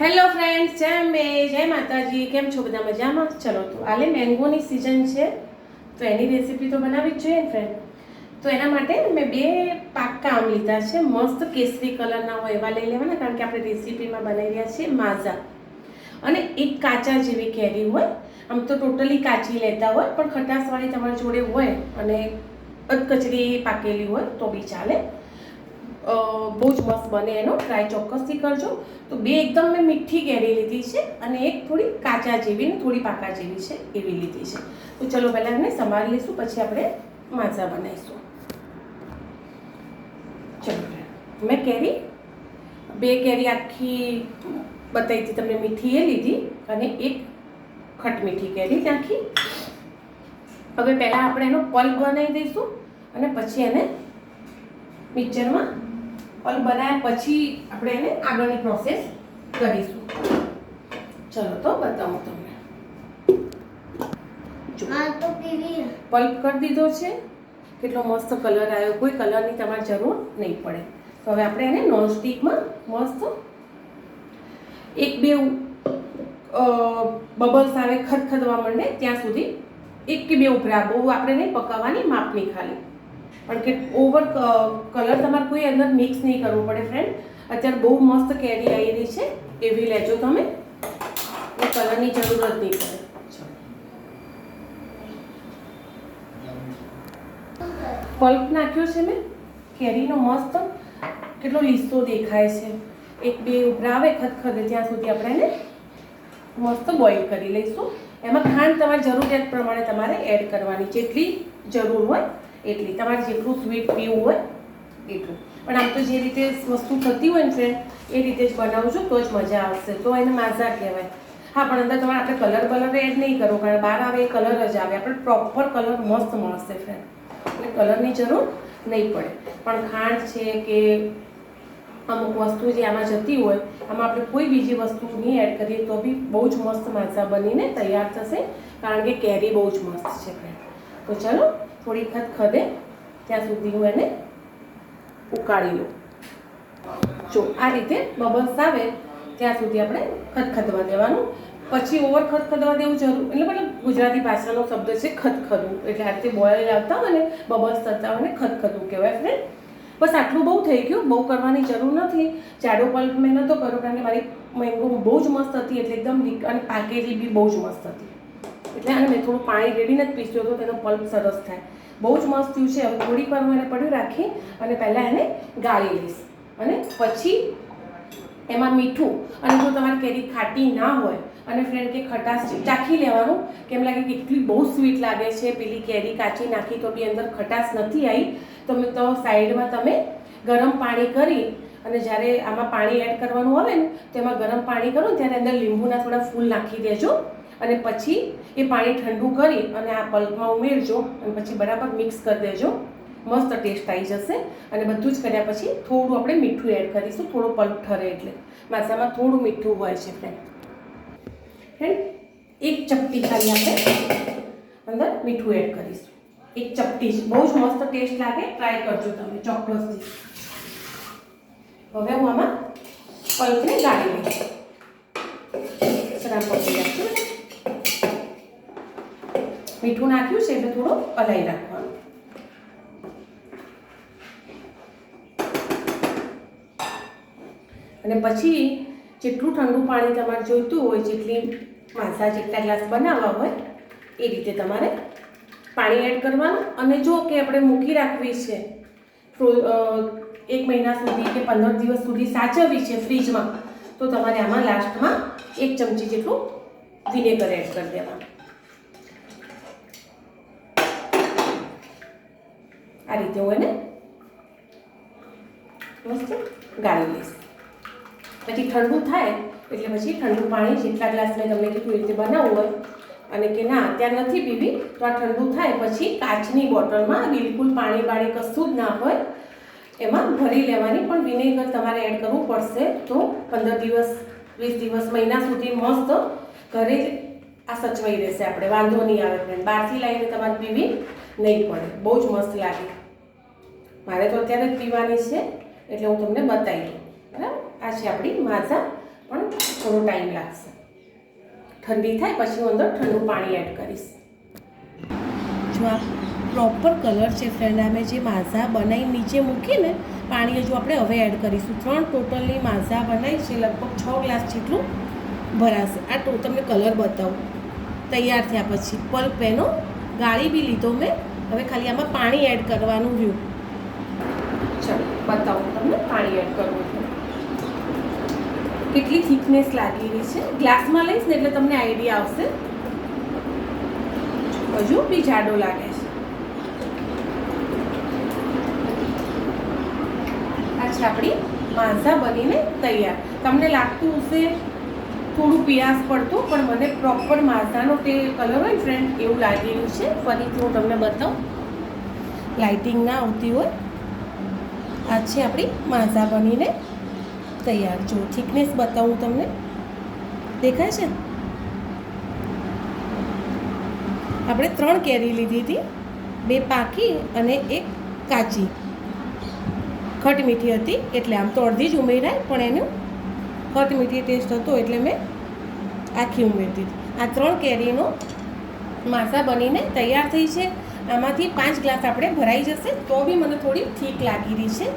Hello friends જય અંબે. જય માતાજી. કેમ છો બધા મજામાં? ચલો, તો આલે મેંગોની સિઝન છે. તો એની રેસીપી તો બનાવવી જ જોઈએ ફ્રેન્ડ તો એના માટે મેં બે પાક્કા આમ લીધા છે. મસ્ત કેસરી કલરના હોય એવા લઈ લેવાના, કારણ કે આપણે રેસીપીમાં બનાવી રહ્યા છીએ માઝા. અને એક કાચા જેવી કેરી હોય. આમ તો ટોટલી કાચી લેતા હોય, પણ ખટાશવાળી તમારી જોડે હોય અને અધકચરી પાકેલી હોય, તો બી ચાલે. બહુ જ મસ્ત બને એનો. ટ્રાય ચોક્કસથી કરજો. તો બે એકદમ મેં મીઠી કેરી લીધી છે અને એક થોડી કાચા જેવી ને થોડી પાકા જેવી છે એવી લીધી છે. તો ચલો પહેલાં એને સમારી લઈશું, પછી આપણે માઝા બનાવીશું. ચલો. મેં કેરી, બે કેરી આખી બતાવી હતી, તમને મીઠી એ લીધી અને એક ખટ મીઠી કેરી નાખી. હવે પહેલાં આપણે એનો પલ્પ બનાવી દઈશું અને પછી એને મિક્સરમાં પલ્પ બનાવ્યા પછી આપણે એને આગળની પ્રોસેસ કરીશું. ચલો તો બતાવું તમને. પલ્પ કરી દીધો છે. કેટલો મસ્ત કલર આવ્યો. કોઈ કલરની તમારે જરૂર નહીં પડે. તો હવે આપણે એને નોનસ્ટિકમાં મસ્ત એક બે બબલ્સ આવે ખદખદવા માંડે ત્યાં સુધી એક કે બે ઉભરા બહુ આપણે નહીં પકાવવાની માપની ખાલી. પણ કે ઓવર કલર તમારે કોઈ અંદર મિક્સ નહીં કરવું પડે ફ્રેન્ડ અત્યારે બહુ મસ્ત કેરી આવી છે, એવી લેજો તમે. કલરની જરૂરત નહીં પડે. પલ્પ નાખ્યો છે મેં. કેરીનો મસ્ત કેટલો લીસો દેખાય છે. એક, બે ઉભરાવે ખદખદે, ત્યાં સુધી આપણે એને મસ્ત બોઇલ કરી લઈશું. એમાં ખાંડ તમારી જરૂરિયાત પ્રમાણે તમારે એડ કરવાની, જેટલી જરૂર હોય એટલી તમારે જેટલું સ્વીટ પીવું હોય, એટલું. પણ આમ તો જે રીતે વસ્તુ થતી હોય ને ફ્રેન્ડ એ રીતે જ બનાવજો, તો જ મજા આવશે. તો એને માઝા કહેવાય. હા, પણ અંદર તમારે આપણે કલર કલર એડ નહીં કરો કારણ બહાર આવે એ કલર જ આવે. આપણે પ્રોપર કલર મસ્ત મળશે ફ્રેન્ડ એટલે કલરની જરૂર નહીં પડે. પણ ખાંડ છે કે અમુક વસ્તુ જે આમાં જતી હોય, આમાં આપણે કોઈ બીજી વસ્તુ નહીં એડ કરીએ, તો બી બહુ જ મસ્ત માઝા બનીને તૈયાર થશે, કારણ કે કેરી બહુ જ મસ્ત છે ફ્રેન્ડ તો ચલો થોડી ખત ખદે, ત્યાં સુધી હું એને ઉકાળી લઉં. જો, આ રીતે બબલ્સ આવે, ત્યાં સુધી આપણે ખદખદવા દેવાનું. પછી ઓવર ખદખદવા દેવું જરૂર, એટલે મતલબ ગુજરાતી ભાષાનો શબ્દ છે ખદખદવું એટલે આ રીતે બોઇલ આવતા હોય ને, બબલ્સ થતા હોય ને ખદખદવું કહેવાય ફ્રેન્ડ બસ આટલું બહુ થઈ ગયું, બહુ કરવાની જરૂર નથી. જાડો પલ્પ મેં નહોતો કર્યો કારણ કે મારી મેંગો બહુ જ મસ્ત હતી, એટલે એકદમ અને પાકેલી બી બહુ જ મસ્ત હતી. એટલે આને મેં થોડું પાણી રેડીને જ પીસ્યું હતું તેનો પલ્પ સરસ થાય. બહુ જ મસ્ત થયું છે. હવે થોડીક વાર હું એને પડ્યું રાખી અને પહેલાં એને ગાળી લઈશ. અને પછી એમાં મીઠું અને જો તમારી કેરી ખાટી ના હોય અને ફ્રેન્ડ કે ખટાશ ચાખી લેવાનું, કેમ લાગે કે એટલી બહુ સ્વીટ લાગે છે પેલી કેરી કાચી નાખી તો બી અંદર ખટાશ નથી આવી તો મેં તો સાઈડમાં તમે ગરમ પાણી કરી અને જ્યારે આમાં પાણી એડ કરવાનું આવે ને તો એમાં ગરમ પાણી કરો ત્યારે અંદર લીંબુના થોડા ફૂલ નાખી દેજો. અને પછી એ પાણી ઠંડુ કરી અને આ પલ્પમાં ઉમેરજો અને પછી બરાબર મિક્સ કરી દેજો. મસ્ત ટેસ્ટ આવી જશે. અને બધું જ કર્યા પછી થોડું આપણે મીઠું એડ કરીશું. થોડું પલ્પ ઠરે એટલે. માસામાં થોડું મીઠું હોય છે ફ્રેન્ડ ફ્રેન્ડ એક ચપટી ખાલી આપણે અંદર મીઠું એડ કરીશું. એક ચપટી બહુ જ મસ્ત ટેસ્ટ લાગે. ટ્રાય કરજો તમે ચોક્કસથી. હવે હું આમાં પલ્પને ગાળી લઈશ. સરા પકડી મીઠું નાખ્યું છે એટલે થોડું પલાઈ રાખવાનું. અને પછી જેટલું ઠંડુ પાણી તમારે જોઈતું હોય, જેટલી માસા જેટલા ગ્લાસ બનાવવા હોય, એ રીતે તમારે પાણી એડ કરવાનું. અને જો કે આપણે મૂકી રાખવી છે એક મહિના સુધી કે પંદર દિવસ સુધી સાચવવી છે ફ્રીજમાં, તો તમારે આમાં લાસ્ટમાં એક ચમચી જેટલું વિનેગર એડ કરી દેવાનું. આ રીતે હું એને મસ્ત ગાળી લઈશ. પછી ઠંડુ થાય એટલે પછી ઠંડુ પાણી જેટલા ગ્લાસ મેં તમને એ રીતે બનાવવું હોય અને કે ના, અત્યારે નથી પીવી, તો આ ઠંડુ થાય પછી કાચની બોટલમાં બિલકુલ પાણી બાણી કશું જ ના હોય, એમાં ભરી લેવાની. પણ વિનેગર તમારે એડ કરવું પડશે તો પંદર દિવસ, વીસ દિવસ, મહિના સુધી મસ્ત ઘરે આ સચવાઈ રહેશે આપણે. વાંધો નહીં આવે ફ્રેન્ડ બહારથી લાવીને તમારે પીવી નહીં પડે. બહુ જ મસ્ત લાગે. મારે તો અત્યારે જ પીવાની છે, એટલે હું તમને બતાવી દઉં. બરાબર? આ છે આપણી માઝા પણ થોડો ટાઈમ લાગશે. ઠંડી થાય, પછી હું અંદર ઠંડુ પાણી એડ કરીશ. જો આ પ્રોપર કલર છે ફ્રેન્ડ અમે જે માઝા બનાવી નીચે મૂકીને પાણી હજુ આપણે હવે એડ કરીશું. ત્રણ ટોટલની માઝા બનાવી છે, લગભગ છ ગ્લાસ જેટલું ભરાશે. આ તો તમને કલર બતાવું. તૈયાર થયા પછી, પલ્પ એનો ગાળી બી લીધો મેં. હવે ખાલી આમાં પાણી એડ કરવાનું રહ્યું. બતાવું, તમને પાણી એડ કરવું છે. કેટલી થિકનેસ લાગેલી છે. ગ્લાસમાં લઈશ ને એટલે તમને આઈડિયા આવશે. હજુ બી જાડો લાગે છે. આ આપણી માંસા બનીને તૈયાર. તમને લાગતું હશે થોડું પિયાસ પડતું, પણ મને પ્રોપર માઝાનો તે કલર હોય ફ્રેન્ડ એવું લાગેલું છે. ફરીથી હું તમને બતાવું. લાઇટિંગ ના આવતી હોય. આ છે આપણી માઝા બનીને તૈયાર. જો થિકનેસ બતાવું તમને. દેખાય છે? આપણે ત્રણ કેરી લીધી હતી. બે પાકી અને એક કાચી. ખટ મીઠી હતી, એટલે આમ તો અડધી જ ઉમેરાય, પણ એનું ખટ મીઠી ટેસ્ટ હતો, એટલે મેં આખી ઉમેરી દીધી આ ત્રણ કેરીનો માસા બનીને તૈયાર થઈ છે. આમાંથી પાંચ ગ્લાસ આપણે ભરાઈ જશે, તો બી મને થોડી ઠીક લાગી રહી છે.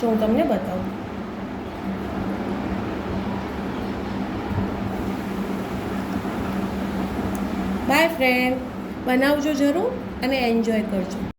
જો હું તમને બતાવું. બાય ફ્રેન્ડ બનાવજો જરૂર અને એન્જોય કરજો.